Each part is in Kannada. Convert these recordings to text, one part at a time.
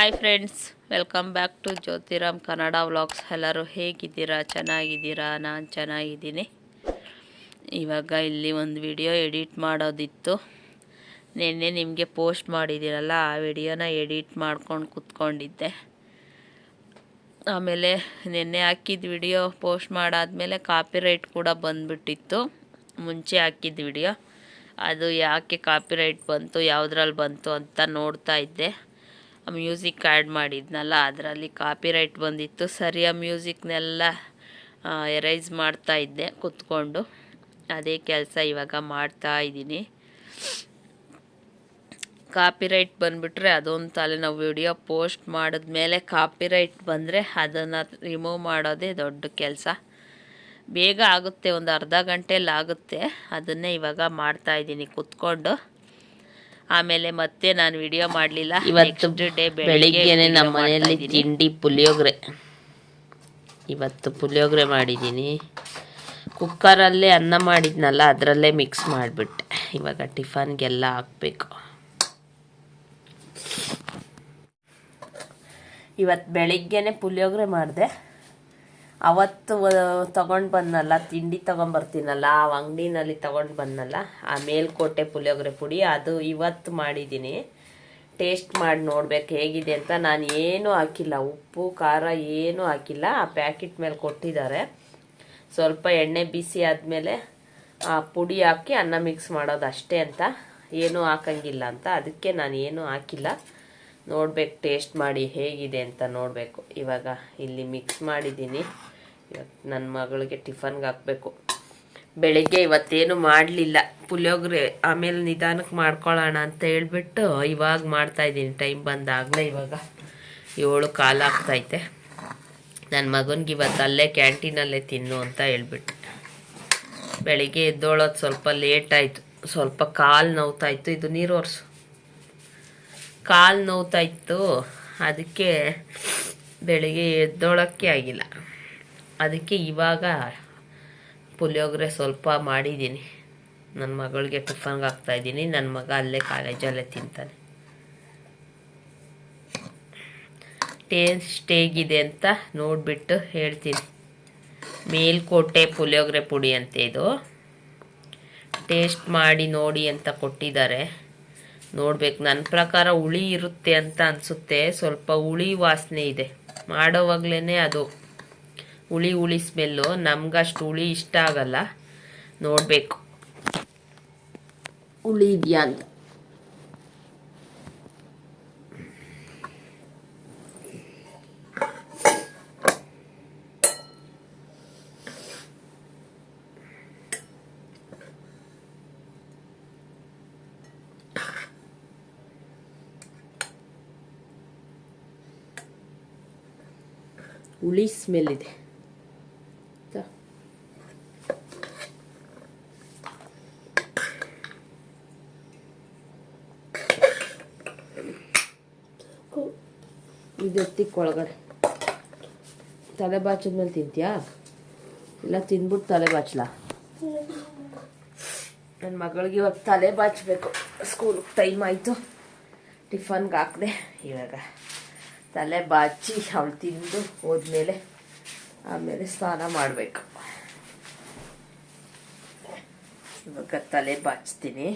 Hi friends welcome back to Jyothiram Kannada vlogs ಎಲ್ಲರೂ ಹೇಗಿದ್ದೀರಾ? ಚೆನ್ನಾಗಿದ್ದೀರಾ? ನಾನು ಚೆನ್ನಾಗಿದ್ದೀನಿ. ಇವಾಗ ಇಲ್ಲಿ ಒಂದು ವಿಡಿಯೋ ಎಡಿಟ್ ಮಾಡೋದಿತ್ತು. ನಿನ್ನೆ ನಿಮಗೆ ಪೋಸ್ಟ್ ಮಾಡಿದ್ದೀರಲ್ಲ, ಆ ವಿಡಿಯೋನ ಎಡಿಟ್ ಮಾಡ್ಕೊಂಡು ಕೂತ್ಕೊಂಡಿದ್ದೆ. ಆಮೇಲೆ ನಿನ್ನೆ ಹಾಕಿದ ವಿಡಿಯೋ ಪೋಸ್ಟ್ ಮಾಡಾದಮೇಲೆ ಕಾಪಿರೈಟ್ ಕೂಡ ಬಂದುಬಿಟ್ಟಿತ್ತು. ಮುಂಚೆ ಹಾಕಿದ ವಿಡಿಯೋ ಅದು ಯಾಕೆ ಕಾಪಿರೈಟ್ ಬಂತು, ಯಾವುದ್ರಲ್ಲಿ ಬಂತು ಅಂತ ನೋಡ್ತಾ ಇದ್ದೆ. ಮ್ಯೂಸಿಕ್ ಆ್ಯಡ್ ಮಾಡಿದ್ನಲ್ಲ, ಅದರಲ್ಲಿ ಕಾಪಿರೈಟ್ ಬಂದಿತ್ತು. ಸರಿ, ಆ ಮ್ಯೂಸಿಕ್ನೆಲ್ಲ ಎರೈಸ್ ಮಾಡ್ತಾ ಇದ್ದೆ, ಕುತ್ಕೊಂಡು. ಅದೇ ಕೆಲಸ ಇವಾಗ ಮಾಡ್ತಾ ಇದ್ದೀನಿ. ಕಾಪಿರೈಟ್ ಬಂದುಬಿಟ್ರೆ ಅದೊಂದು ತಲೆ ನಾವು ವಿಡಿಯೋ ಪೋಸ್ಟ್ ಮಾಡಿದ್ಮೇಲೆ ಕಾಪಿರೈಟ್ ಬಂದರೆ ಅದನ್ನು ರಿಮೂವ್ ಮಾಡೋದೇ ದೊಡ್ಡ ಕೆಲಸ. ಬೇಗ ಆಗುತ್ತೆ, ಒಂದು ಅರ್ಧ ಗಂಟೆಯಲ್ಲಿ ಆಗುತ್ತೆ. ಅದನ್ನೇ ಇವಾಗ ಮಾಡ್ತಾ ಇದ್ದೀನಿ, ಕುತ್ಕೊಂಡು. ಆಮೇಲೆ ಮತ್ತೆ ನಾನು ವಿಡಿಯೋ ಮಾಡಲಿಲ್ಲ. ಇವತ್ತು ಡೇ ಬೆಳಿಗ್ಗೆನೆ ನಮ್ಮ ಮನೆಯಲ್ಲಿ ತಿಂಡಿ ಪುಳಿಯೋಗರೆ. ಇವತ್ತು ಪುಳಿಯೋಗರೆ ಮಾಡಿದ್ದೀನಿ. ಕುಕ್ಕರಲ್ಲೇ ಅನ್ನ ಮಾಡಿದ್ನಲ್ಲ ಅದರಲ್ಲೇ ಮಿಕ್ಸ್ ಮಾಡಿಬಿಟ್ಟೆ. ಇವಾಗ ಟಿಫನ್ಗೆಲ್ಲ ಹಾಕಬೇಕು. ಇವತ್ತು ಬೆಳಿಗ್ಗೆನೆ ಪುಳಿಯೋಗರೆ ಮಾಡಿದೆ. ಅವತ್ತು ತಗೊಂಡು ಬಂದನಲ್ಲ, ತಿಂಡಿ ತೊಗೊಂಬರ್ತೀನಲ್ಲ ಆ ಅಂಗಡಿನಲ್ಲಿ ತಗೊಂಡು ಬಂದನಲ್ಲ, ಆ ಮೇಲ್ಕೋಟೆ ಪುಳಿಯೋಗರೆ ಪುಡಿ, ಅದು ಇವತ್ತು ಮಾಡಿದ್ದೀನಿ. ಟೇಸ್ಟ್ ಮಾಡಿ ನೋಡ್ಬೇಕು ಹೇಗಿದೆ ಅಂತ. ನಾನು ಏನೂ ಹಾಕಿಲ್ಲ, ಉಪ್ಪು, ಖಾರ ಏನೂ ಹಾಕಿಲ್ಲ. ಆ ಪ್ಯಾಕೆಟ್ ಮೇಲೆ ಕೊಟ್ಟಿದ್ದಾರೆ. ಸ್ವಲ್ಪ ಎಣ್ಣೆ ಬಿಸಿ ಆದಮೇಲೆ, ಆ ಪುಡಿ ಹಾಕಿ ಅನ್ನ ಮಿಕ್ಸ್ ಮಾಡೋದು ಅಷ್ಟೇ ಅಂತ. ಏನೂ ಹಾಕಂಗಿಲ್ಲ ಅಂತ. ಅದಕ್ಕೆ ನಾನು ಏನೂ ಹಾಕಿಲ್ಲ. ನೋಡ್ಬೇಕು ಟೇಸ್ಟ್ ಮಾಡಿ ಹೇಗಿದೆ ಅಂತ ನೋಡಬೇಕು. ಇವಾಗ ಇಲ್ಲಿ ಮಿಕ್ಸ್ ಮಾಡಿದ್ದೀನಿ. ಇವತ್ತು ನನ್ನ ಮಗಳಿಗೆ ಟಿಫನ್ಗೆ ಹಾಕಬೇಕು. ಬೆಳಿಗ್ಗೆ ಇವತ್ತೇನು ಮಾಡಲಿಲ್ಲ. ಪುಳಿಯೋಗರೆ ಆಮೇಲೆ ನಿಧಾನಕ್ಕೆ ಮಾಡ್ಕೊಳ್ಳೋಣ ಅಂತ ಹೇಳ್ಬಿಟ್ಟು ಇವಾಗ ಮಾಡ್ತಾಯಿದ್ದೀನಿ ಟೈಮ್ ಬಂದಾಗಲೇ ಇವಾಗ ಏಳು ಕಾಲು ಆಗ್ತೈತೆ. ನನ್ನ ಮಗನಿಗೆ ಇವತ್ತು ಅಲ್ಲೇ ಕ್ಯಾಂಟೀನಲ್ಲೇ ತಿನ್ನು ಅಂತ ಹೇಳ್ಬಿಟ್ಟು ಬೆಳಿಗ್ಗೆ ಎದ್ದೋಳೋದು ಸ್ವಲ್ಪ ಲೇಟ್ ಆಯಿತು. ಸ್ವಲ್ಪ ಕಾಲು ನೋವ್ತಾಯಿತ್ತು ಇದು ನೀರು ಒರೆಸು. ಕಾಲು ನೋವ್ತಾಯಿತ್ತು ಅದಕ್ಕೆ ಬೆಳಿಗ್ಗೆ ಎದ್ದೋಳಕ್ಕೆ ಆಗಿಲ್ಲ. ಅದಕ್ಕೆ ಇವಾಗ ಪುಳಿಯೋಗರೆ ಸ್ವಲ್ಪ ಮಾಡಿದ್ದೀನಿ. ನನ್ನ ಮಗಳಿಗೆ ಟಿಫನ್ಗೆ ಹಾಕ್ತಾಯಿದ್ದೀನಿ. ನನ್ನ ಮಗ ಅಲ್ಲೇ ಕಾಲೇಜಲ್ಲೇ ತಿಂತಾನೆ. ಟೇಸ್ಟ್ ಹೇಗಿದೆ ಅಂತ ನೋಡಿಬಿಟ್ಟು ಹೇಳ್ತೀನಿ. ಮೇಲ್ಕೋಟೆ ಪುಳಿಯೋಗರೆ ಪುಡಿ ಅಂತ ಇದು. ಟೇಸ್ಟ್ ಮಾಡಿ ನೋಡಿ ಅಂತ ಕೊಟ್ಟಿದ್ದಾರೆ. ನೋಡ್ಬೇಕು. ನನ್ನ ಪ್ರಕಾರ ಹುಳಿ ಇರುತ್ತೆ ಅಂತ ಅನಿಸುತ್ತೆ. ಸ್ವಲ್ಪ ಹುಳಿ ವಾಸನೆ ಇದೆ. ಮಾಡೋವಾಗ್ಲೇ ಅದು ಹುಳಿ ಹುಳಿ ಸ್ಮೆಲ್ಲು. ನಮ್ಗಷ್ಟು ಹುಳಿ ಇಷ್ಟ ಆಗಲ್ಲ. ನೋಡಬೇಕು. ಹುಳಿ ಇದೆಯಾ ಅಂತ. ಹುಳಿ ಸ್ಮೆಲ್ ಇದೆ. ತ- ಇದೆತ್ತಿಕ್ ಒಳಗಡೆ ತಲೆ ಬಾಚಿದ್ಮೇಲೆ ತಿಂತೀಯಾ? ಇಲ್ಲ ತಿಂದ್ಬಿಟ್ಟು ತಲೆ ಬಾಚಲ? ನನ್ನ ಮಗಳಿಗೆ ಇವಾಗ ತಲೆ ಬಾಚಬೇಕು. ಸ್ಕೂಲ್ಗೆ ಟೈಮ್ ಆಯಿತು. ಟಿಫನ್ಗೆ ಹಾಕಿದೆ ಇವಾಗ. ತಲೆ ಬಾಚಿ ಅವಳು ತಿಂದು ಹೋದ್ಮೇಲೆ ಆಮೇಲೆ ಸ್ನಾನ ಮಾಡಬೇಕು. ಇವಾಗ ತಲೆ ಬಾಚ್ತೀನಿ.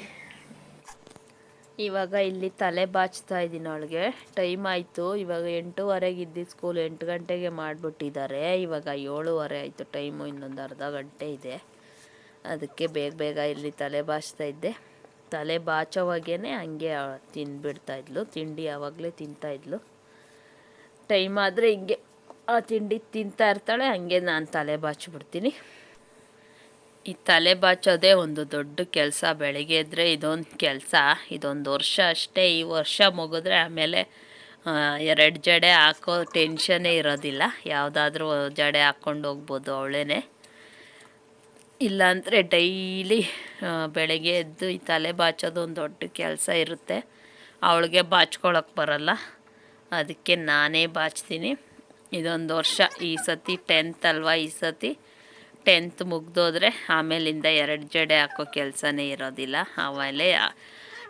ಇವಾಗ ಇಲ್ಲಿ ತಲೆ ಬಾಚ್ತಾ ಇದ್ದೀನಿ ಅವಳಿಗೆ. ಟೈಮ್ ಆಯಿತು. ಇವಾಗ ಎಂಟೂವರೆಗೆ ಇದ್ದಿದ್ದು ಸ್ಕೂಲ್ ಎಂಟು ಗಂಟೆಗೆ ಮಾಡಿಬಿಟ್ಟಿದ್ದಾರೆ. ಇವಾಗ ಏಳುವರೆ ಆಯಿತು. ಟೈಮು ಇನ್ನೊಂದು ಅರ್ಧ ಗಂಟೆ ಇದೆ. ಅದಕ್ಕೆ ಬೇಗ ಬೇಗ ಇಲ್ಲಿ ತಲೆ ಬಾಚ್ತಾ ಇದ್ದೆ. ತಲೆ ಬಾಚೋವಾಗೇ ಹಂಗೆ ತಿಂದುಬಿಡ್ತಾಯಿದ್ಲು ತಿಂಡಿ ಯಾವಾಗಲೇ ತಿಂತಾಯಿದ್ಲು ಟೈಮ್ ಆದರೆ ಹಿಂಗೆ ಆ ತಿಂಡಿ ತಿಂತಾ ಇರ್ತಾಳೆ, ಹಂಗೆ ನಾನು ತಲೆ ಬಾಚಿಬಿಡ್ತೀನಿ. ಈ ತಲೆ ಬಾಚೋದೇ ಒಂದು ದೊಡ್ಡ ಕೆಲಸ. ಬೆಳಗ್ಗೆ ಇದ್ದರೆ ಇದೊಂದು ಕೆಲಸ, ಇದೊಂದು ವರ್ಷ ಅಷ್ಟೇ. ಈ ವರ್ಷ ಮುಗಿದ್ರೆ ಆಮೇಲೆ ಎರಡು ಜಡೆ ಹಾಕೋ ಟೆನ್ಷನ್ನೇ ಇರೋದಿಲ್ಲ. ಯಾವುದಾದ್ರೂ ಜಡೆ ಹಾಕ್ಕೊಂಡು ಹೋಗ್ಬೋದು ಅವಳೇನೆ. ಇಲ್ಲಾಂದರೆ ಡೈಲಿ ಬೆಳಗ್ಗೆ ಎದ್ದು ಈ ತಲೆ ಬಾಚೋದು ಒಂದು ದೊಡ್ಡ ಕೆಲಸ ಇರುತ್ತೆ. ಅವಳಿಗೆ ಬಾಚ್ಕೊಳಕ್ಕೆ ಬರಲ್ಲ. ಅದಕ್ಕೆ ನಾನೇ ಬಾಚ್ತೀನಿ. ಇದೊಂದು ವರ್ಷ, ಈ ಸತಿ ಟೆಂತ್ ಅಲ್ವಾ, ಈ ಸತಿ ಟೆಂತ್ ಮುಗ್ದೋದ್ರೆ ಆಮೇಲಿಂದ ಎರಡು ಜಡೆ ಹಾಕೋ ಕೆಲಸನೇ ಇರೋದಿಲ್ಲ. ಆಮೇಲೆ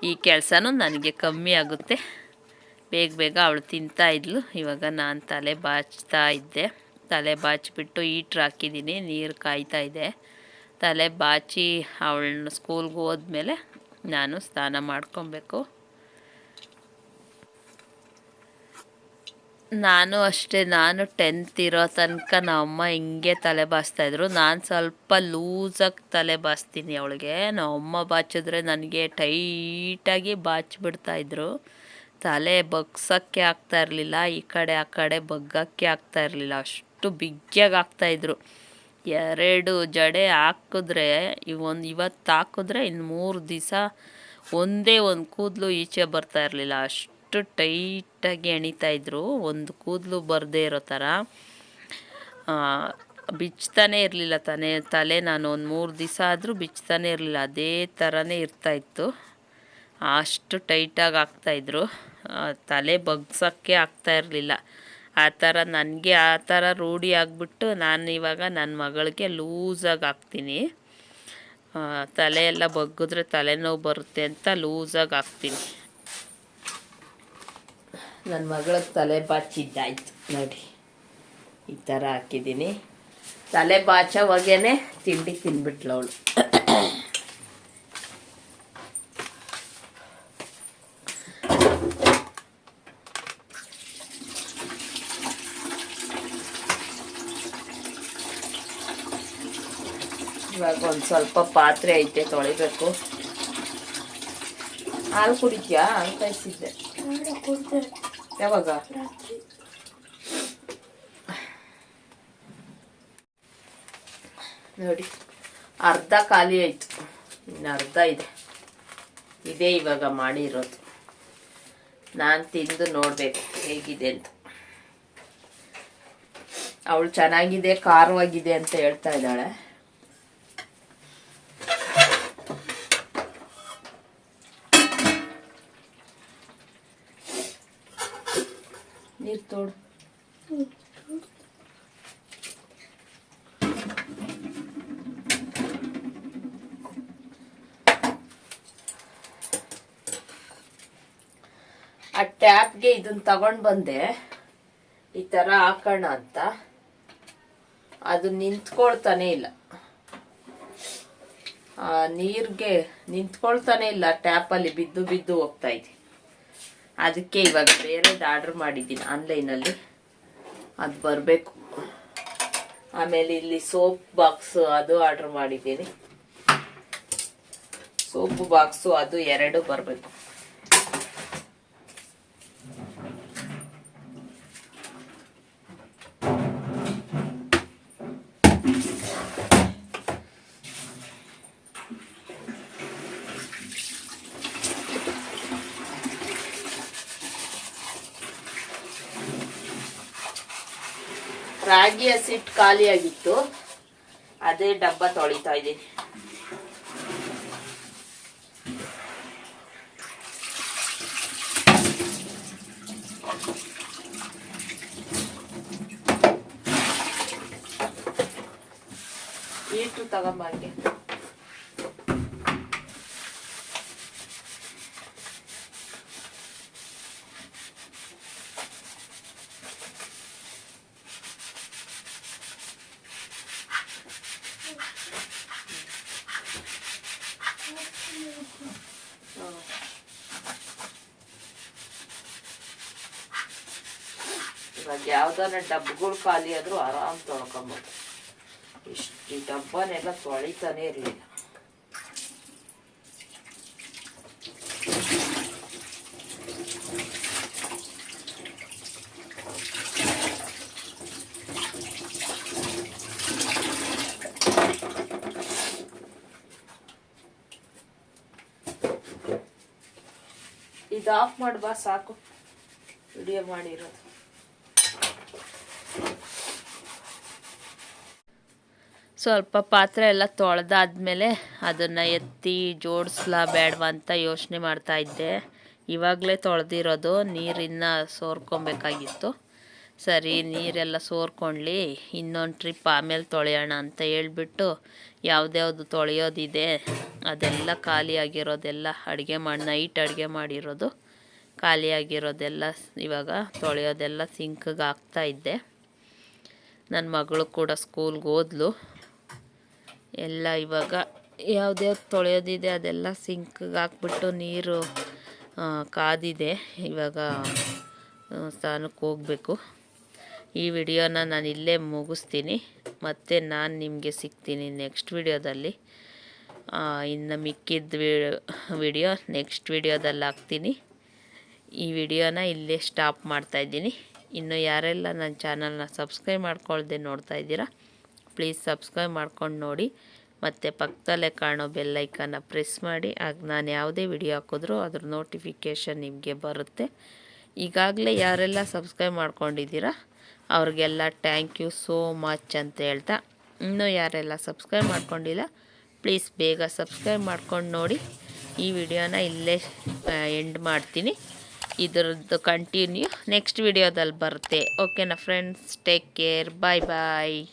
ಈ ಕೆಲಸನೂ ನನಗೆ ಕಮ್ಮಿ ಆಗುತ್ತೆ. ಬೇಗ ಬೇಗ ಅವಳು ತಿಂತಾ ಇದ್ಲು. ಇವಾಗ ನಾನು ತಲೆ ಬಾಚ್ತಾ ಇದ್ದೆ. ತಲೆ ಬಾಚಿಬಿಟ್ಟು ಈಟ್ರ್ ಹಾಕಿದ್ದೀನಿ, ನೀರು ಕಾಯ್ತಾ ಇದೆ. ತಲೆ ಬಾಚಿ ಅವಳನ್ನ ಸ್ಕೂಲ್ಗೆ ಹೋದ್ಮೇಲೆ ನಾನು ಸ್ನಾನ ಮಾಡ್ಕೊಬೇಕು. ನಾನು ಅಷ್ಟೇ, ನಾನು ಟೆಂತ್ ಇರೋ ತನಕ ನಮ್ಮಮ್ಮ ಹಿಂಗೆ ತಲೆ ಬಾಚ್ತಾಯಿದ್ರು ನಾನು ಸ್ವಲ್ಪ ಲೂಸಾಗಿ ತಲೆ ಬಾಚ್ತೀನಿ ಅವಳಿಗೆ. ನಮ್ಮಮ್ಮ ಬಾಚಿದ್ರೆ ನನಗೆ ಟೈಟಾಗಿ ಬಾಚಿಬಿಡ್ತಾಯಿದ್ರು ತಲೆ ಬಗ್ಸೋಕ್ಕೆ ಆಗ್ತಾ ಇರಲಿಲ್ಲ, ಈ ಕಡೆ, ಆ ಕಡೆ ಬಗ್ಗಕ್ಕೆ ಆಗ್ತಾ ಇರಲಿಲ್ಲ. ಅಷ್ಟು ಬಿಗ್ಗಿಯಾಗಿ ಆಗ್ತಾಯಿದ್ರು ಎರಡು ಜಡೆ ಹಾಕಿದ್ರೆ ಒಂದು ಇವತ್ತು ಹಾಕಿದ್ರೆ ಇನ್ನು ಮೂರು ದಿವಸ ಒಂದೇ ಒಂದು ಕೂದಲು ಈಚೆ ಬರ್ತಾ ಇರಲಿಲ್ಲ. ಅಷ್ಟು ಟೈಟಾಗಿ ಎಣಿತಾ ಇದ್ರು. ಒಂದು ಕೂದಲು ಬರದೇ ಇರೋ ಥರ ಬಿಚ್ತಾನೇ ಇರಲಿಲ್ಲ ತಾನೆ. ತಲೆ ನಾನು ಒಂದು ಮೂರು ದಿವಸ ಆದರೂ ಬಿಚ್ತಾನೇ ಇರಲಿಲ್ಲ. ಅದೇ ಥರನೇ ಇರ್ತಾಯಿತ್ತು ಅಷ್ಟು ಟೈಟಾಗಿ ಆಗ್ತಾಯಿದ್ರು ತಲೆ ಬಗ್ಸೋಕ್ಕೆ ಆಗ್ತಾ ಇರಲಿಲ್ಲ. ಆ ಥರ ನನಗೆ ಆ ಥರ ರೂಢಿ ಆಗಿಬಿಟ್ಟು ನಾನು ಇವಾಗ ನನ್ನ ಮಗಳಿಗೆ ಲೂಸಾಗಿ ಹಾಕ್ತೀನಿ. ತಲೆ ಎಲ್ಲ ಬಗ್ಗಿದ್ರೆ ತಲೆನೋವು ಬರುತ್ತೆ ಅಂತ ಲೂಸಾಗಿ ಹಾಕ್ತೀನಿ. ನನ್ನ ಮಗಳಿಗೆ ತಲೆ ಬಾಚಿದ್ದಾಯ್ತು ನೋಡಿ, ಈ ಥರ ಹಾಕಿದ್ದೀನಿ. ತಲೆ ಬಾಚೋವಾಗೇನೆ ತಿಂಡಿ ತಿನ್ಬಿಟ್ಲು ಅವಳು. ಇವಾಗ ಒಂದು ಸ್ವಲ್ಪ ಪಾತ್ರೆ ಐತೆ, ತೊಳಿಬೇಕು. ಹಾಲು ಕುಡಿತೀಯಾ? ಹಾಲು ಕಾಯಿಸಿದ್ದೆ ಯಾವಾಗ? ನೋಡಿ, ಅರ್ಧ ಖಾಲಿ ಆಯ್ತು. ಇನ್ನು ಅರ್ಧ ಇದೆ. ಇದೇ ಇವಾಗ ಮಾಡಿರೋದು ನಾನು ತಿಂದು ನೋಡಬೇಕು ಹೇಗಿದೆ ಅಂತ. ಅವಳು ಚೆನ್ನಾಗಿದೆ, ಖಾರವಾಗಿದೆ ಅಂತ ಹೇಳ್ತಾ ಇದ್ದಾಳೆ. ಆ ಟ್ಯಾಪ್ಗೆ ಇದನ್ನ ತಗೊಂಡ್ ಬಂದೆ. ಈ ತರ ಹಾಕೋಣ ಅಂತ. ಅದು ನಿಂತ್ಕೊಳ್ತಾನೆ ಇಲ್ಲ. ಆ, ನೀರ್ಗೆ ನಿಂತ್ಕೊಳ್ತಾನೆ ಇಲ್ಲ. ಟ್ಯಾಪಲ್ಲಿ ಬಿದ್ದು ಬಿದ್ದು ಹೋಗ್ತಾ ಇದೆ. ಅದಕ್ಕೆ ಇವಾಗ ಬೇರೆದು ಆರ್ಡ್ರ್ ಮಾಡಿದ್ದೀನಿ ಆನ್ಲೈನಲ್ಲಿ ಅದು ಬರಬೇಕು. ಆಮೇಲೆ ಇಲ್ಲಿ ಸೋಪ್ ಬಾಕ್ಸ್ ಅದು ಆರ್ಡ್ರ್ ಮಾಡಿದ್ದೀನಿ. ಸೋಪ್ ಬಾಕ್ಸು ಅದು ಎರಡು ಬರಬೇಕು. ಖಾಲಿ ಖಾಲಿಯಾಗಿತ್ತು. ಅದೇ ಡಬ್ಬ ತೊಳಿತಾ ಇದ್ದೀನಿ ಈಟು ತಗೊಂಬಂಗೆ ಇವಾಗ ಯಾವ್ದಾರ ಡಬ್ಬಗಳು ಖಾಲಿ ಆದ್ರೂ ಆರಾಮ್ ತೊಳ್ಕೊಬೋದು. ಇಷ್ಟು ಈ ಡಬ್ಬನೆಲ್ಲ ತೊಳಿತಾನೆ ಇರಲಿಲ್ಲ ಇದು ಆಫ್ ಮಾಡ್ಬಾ, ಸಾಕು. ವಿಡಿಯೋ ಮಾಡಿರೋದು ಸ್ವಲ್ಪ ಪಾತ್ರೆ ಎಲ್ಲ ತೊಳೆದಾದ್ಮೇಲೆ ಅದನ್ನು ಎತ್ತಿ ಜೋಡಿಸ್ಲಾ ಬೇಡವಾ ಅಂತ ಯೋಚನೆ ಮಾಡ್ತಾ ಇದ್ದೆ. ಇವಾಗಲೇ ತೊಳೆದಿರೋದು ನೀರಿನ್ನ ಸೋರ್ಕೊಬೇಕಾಗಿತ್ತು. ಸರಿ, ನೀರೆಲ್ಲ ಸೋರ್ಕೊಳ್ಳಿ ಇನ್ನೊಂದು ಟ್ರಿಪ್ ಆಮೇಲೆ ತೊಳೆಯೋಣ ಅಂತ ಹೇಳ್ಬಿಟ್ಟು ಯಾವುದ್ಯಾವುದು ತೊಳೆಯೋದಿದೆ ಅದೆಲ್ಲ ಖಾಲಿ ಆಗಿರೋದೆಲ್ಲ ಅಡುಗೆ ಮಾಡಿ ನೈಟ್ ಅಡುಗೆ ಮಾಡಿರೋದು. ಖಾಲಿಯಾಗಿರೋದೆಲ್ಲ ಇವಾಗ ತೊಳೆಯೋದೆಲ್ಲ ಸಿಂಕ್ಗೆ ಹಾಕ್ತಾ ಇದ್ದೆ. ನನ್ನ ಮಗಳು ಕೂಡ ಸ್ಕೂಲ್ಗೆ ಹೋದ್ಲು. ಎಲ್ಲ ಇವಾಗ ಯಾವುದ್ಯಾವ್ದು ತೊಳೆಯೋದಿದೆ ಅದೆಲ್ಲ ಸಿಂಕ್ಗೆ ಹಾಕ್ಬಿಟ್ಟು ನೀರು ಕಾದಿದೆ. ಇವಾಗ ಸ್ಥಾನಕ್ಕೆ ಹೋಗಬೇಕು. ಈ ವಿಡಿಯೋನ ನಾನು ಇಲ್ಲೇ ಮುಗಿಸ್ತೀನಿ. ಮತ್ತು ನಾನು ನಿಮಗೆ ಸಿಗ್ತೀನಿ ನೆಕ್ಸ್ಟ್ ವಿಡಿಯೋದಲ್ಲಿ. ಇನ್ನು ಮಿಕ್ಕಿದ ವಿಡಿಯೋ ನೆಕ್ಸ್ಟ್ ವಿಡಿಯೋದಲ್ಲಿ ಹಾಕ್ತೀನಿ. ಈ ವಿಡಿಯೋನ ಇಲ್ಲೇ ಸ್ಟಾಪ್ ಮಾಡ್ತಾಯಿದ್ದೀನಿ ಇನ್ನು ಯಾರೆಲ್ಲ ನನ್ನ ಚಾನಲ್ನ ಸಬ್ಸ್ಕ್ರೈಬ್ ಮಾಡ್ಕೊಳ್ದೆ ನೋಡ್ತಾ ಇದ್ದೀರಾ ಪ್ಲೀಸ್ ಸಬ್ಸ್ಕ್ರೈಬ್ ಮಾಡ್ಕೊಂಡು ನೋಡಿ. ಮತ್ತು ಪಕ್ಕದಲ್ಲೇ ಕಾಣೋ ಬೆಲ್ಲೈಕನ್ನ ಪ್ರೆಸ್ ಮಾಡಿ. ಆಗ ನಾನು ಯಾವುದೇ ವಿಡಿಯೋ ಹಾಕಿದ್ರೂ ಅದ್ರ ನೋಟಿಫಿಕೇಷನ್ ನಿಮಗೆ ಬರುತ್ತೆ. ಈಗಾಗಲೇ ಯಾರೆಲ್ಲ ಸಬ್ಸ್ಕ್ರೈಬ್ ಮಾಡ್ಕೊಂಡಿದ್ದೀರಾ, ಅವ್ರಿಗೆಲ್ಲ ಥ್ಯಾಂಕ್ ಯು ಸೋ ಮಚ್ ಅಂತ ಹೇಳ್ತಾ. ಇನ್ನೂ ಯಾರೆಲ್ಲ ಸಬ್ಸ್ಕ್ರೈಬ್ ಮಾಡ್ಕೊಂಡಿಲ್ಲ ಪ್ಲೀಸ್ ಬೇಗ ಸಬ್ಸ್ಕ್ರೈಬ್ ಮಾಡ್ಕೊಂಡು ನೋಡಿ. ಈ ವಿಡಿಯೋನ ಇಲ್ಲೇ ಎಂಡ್ ಮಾಡ್ತೀನಿ. ಇದರದ್ದು ಕಂಟಿನ್ಯೂ ನೆಕ್ಸ್ಟ್ ವಿಡಿಯೋದಲ್ಲಿ ಬರುತ್ತೆ. ಓಕೆನಾ friends take care bye bye